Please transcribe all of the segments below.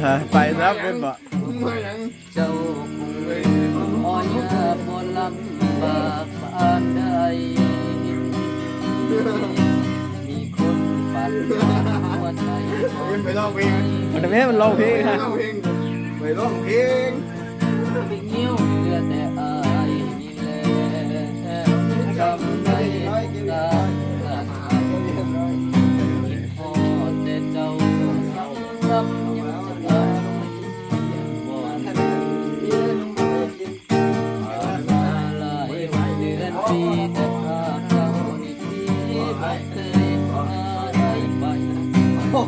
อ่าไปรับเป็นบ่มาหยังเจ้าคงอ่อนยาบ่ลำบากปานใดมีคนปัดหัวใจไปร้องเพลงมันทำให้มันร้องเพลงไปฮะร้องเพลงไปร้องเพลงไปเงี้ยวเหลือแต่ เรา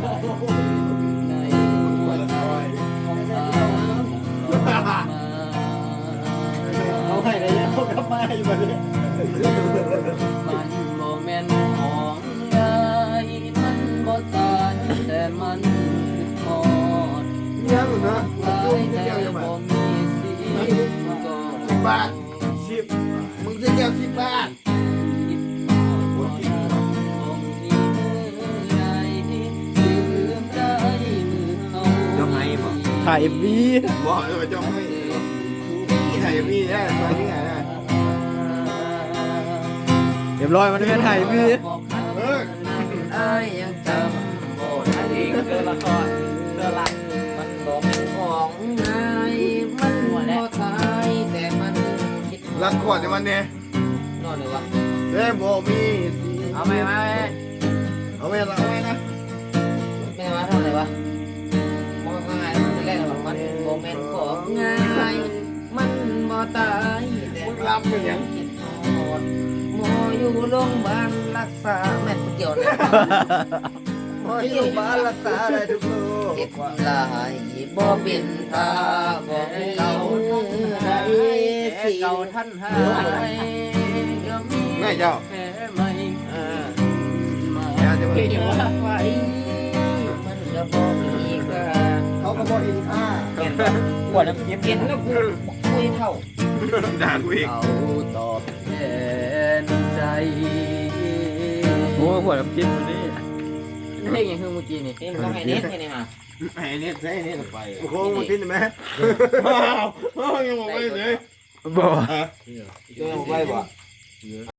มาเอาให้ได้ยังเขากลับมาอยู่บัดนี้มันบ่แม่นของง่ายมันบ่ตายแต่มันคือทอดเนี่ยมึงนะหลายแต่บ่มีสิก็ สิบบาทสิบมึงจะแก้วสิบบาท ถ่ายเอ็มวีบอกเลยว่าเจ้าให้นี่ไทยมีได้ตอนนี้ไงนะเรียบร้อยมันเป็นถ่ายเอ็มวีเอออ้ายยังจำบ่ได้อีกเดือนละครเดือนละมันบ่เป็นของง่ายมันบ่ตายแต่มันคิดฮอดรักขวดในวันนี้นอนเลยวะเด้บ่มีสิเอาไหมมาไหมเอาไว้ละเอาไว้น งง่าย มันบ่ตายแต่มึงรับเป็นหยังคิดฮอดหมออยู่โรงพยาบาลรักษาแม่นเกี่ยวเลยหมออยู่บ้านรักษาได้ทุกโรคเจ็บหลายบ่เป็นตาบ่เก่าได้สิเก่าท่านหายก็มีแม่เจ้าแค่ไม่อ่ามาแม่จะเกี่มายวไว้มัน ปวดน้ำเย็บเห็นแล้วกูคุยเท่าด่ากูอีกเอาตอบแทนใจโอ้ปวดน้ำจิ้มวันนี้เพลงอย่างคือเมื่อกี้นี่เพลงต้องให้เน็ตให้นี่มาไอ้เนี่ยใช่เนี่ยไปโอ้โหมึงกินไหมอ้าวอ้าวยังบอกไปเลยบ่ฮะยังบอกไปบ่